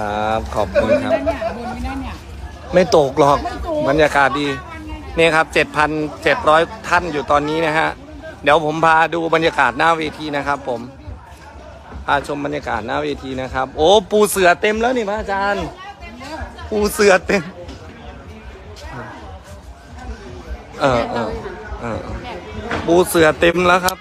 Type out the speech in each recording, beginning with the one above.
ครับ ขอบคุณครับ เนี่ยบนไม่ได้เนี่ยไม่ตกหรอกบรรยากาศดีนี่ครับ 7,700 ท่านอยู่ตอนนี้นะฮะ เดี๋ยวผมพาดูบรรยากาศหน้าเวทีนะครับ ผม พาชมบรรยากาศหน้าเวทีนะครับ โอ้ ปูเสือเต็มแล้วนี่พระอาจารย์ ปูเสือเต็ม เออเออเออปูเสือเต็มแล้วครับ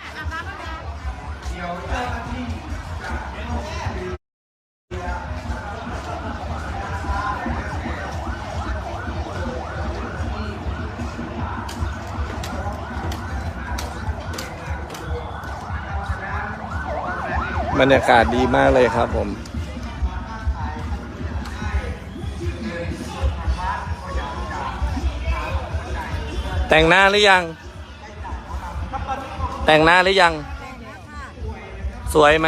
บรรยากาศดีมากเลยครับผม แต่งหน้าหรือยัง แต่งหน้าหรือยัง สวยไหม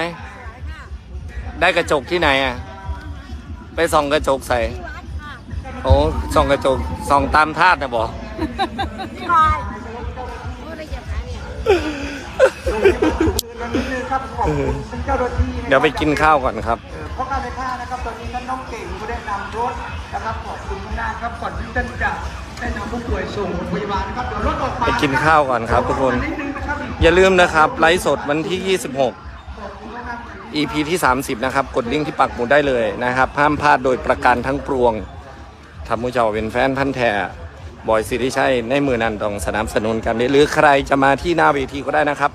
ได้กระจกที่ไหนอะ ไปส่องกระจกใส่ โอ้ส่องกระจกส่องตามธาตุนะบอก นิดนึงครับขอบคุณเจ้าหน้าที่นะเดี๋ยวไปกินข้าวก่อนครับเพราะการในท่านะครับตอนนี้ท่านน้องเก่งผู้ได้นำรถนะครับขอบคุณมากครับก่อนที่ท่านจะได้นำผู้ป่วยส่งโรงพยาบาลนะครับเดี๋ยวรถออกมาไปกินข้าวก่อนครับ ทุกคนนิดนึงนะครับอีกอย่าลืมนะครับไลฟ์สดวันที่ 26 EP ที่ 30 นะครับ กดลิงก์ที่ปักหมุดได้เลยนะครับห้ามพลาดโดยประการทั้งปวงทำมุเจ้าเป็นแฟนพันธ์แท้บอยสิริชัยในมือนันต้องสนับสนุนกันหรือใครจะมาที่หน้าเวทีก็ได้นะครับ